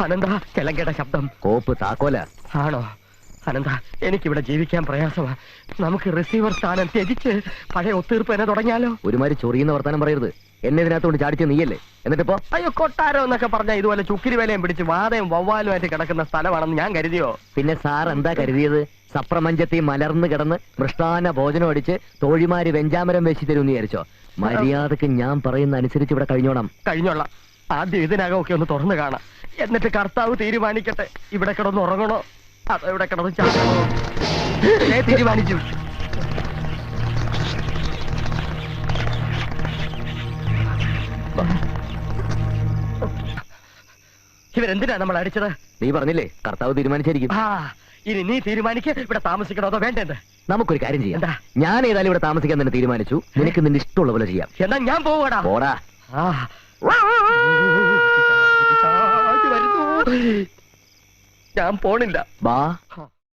അനന്ത ചെലങ്കയുടെ ശബ്ദം. കോപ്പ് താക്കോല. ആണോ? അനന്ത എനിക്കിവിടെ ജീവിക്കാൻ പ്രയാസമാ. നമുക്ക് റിസീവർ സ്ഥാനം ത്യജിച്ച് പഴയ ഒത്തീർപ്പ് എന്നെ തുടങ്ങിയാലോ? ഒരുമാതിരി ചൊറിയുന്ന വർത്താനം പറയരുത്. എന്നെ ഇതിനകത്തോണ്ട് ചാടിച്ച നീയല്ലേ. എന്നിട്ടിപ്പോ അയ്യോ കൊട്ടാരം എന്നൊക്കെ പറഞ്ഞ ഇതുപോലെ ചുക്കിരി വേലയും പിടിച്ച് വാതയും വവ്വാലുമായിട്ട് കിടക്കുന്ന സ്ഥലമാണെന്ന് ഞാൻ കരുതിയോ? പിന്നെ സാർ എന്താ കരുതിയത്? സപ്രമഞ്ചത്തി മലർന്നു കിടന്ന് മൃഷ്ടാന ഭോജനം അടിച്ച് തോഴിമാര് വെഞ്ചാമരം വെച്ച് തരുമെന്ന് വിചാരിച്ചോ? മര്യാദയ്ക്ക് ഞാൻ പറയുന്ന അനുസരിച്ച് ഇവിടെ കഴിഞ്ഞോണം. കഴിഞ്ഞോളാം. ആദ്യം ഇതിനകം ഒക്കെ ഒന്ന് തുറന്നു കാണാം. എന്നിട്ട് കർത്താവ് തീരുമാനിക്കട്ടെ. ഇവിടെ കിടന്ന് ഉറങ്ങണോ? അതോ ഇവിടെ കിടന്ന് ചാടണോ? ദേ തീരുമാനിച്ചു. ഇവരെന്തിനാ നമ്മൾ അടിച്ചത്? നീ പറഞ്ഞില്ലേ കർത്താവ് തീരുമാനിച്ചിരിക്കും. ആ ഇനി നീ തീരുമാനിക്ക്. ഇവിടെ താമസിക്കണോ അതോ വേണ്ടത് നമുക്കൊരു കാര്യം ചെയ്യാം. എന്താ? ഞാൻ ഏതായാലും ഇവിടെ താമസിക്കാൻ തന്നെ തീരുമാനിച്ചു. നിനക്ക് നിന്റെ ഇഷ്ടമുള്ള പോലെ ചെയ്യാം. എന്നാ ഞാൻ പോവാടാ പോടാ. ആ. പിശാച് വരുന്നു. ഞാൻ പോണില്ല. ബാ.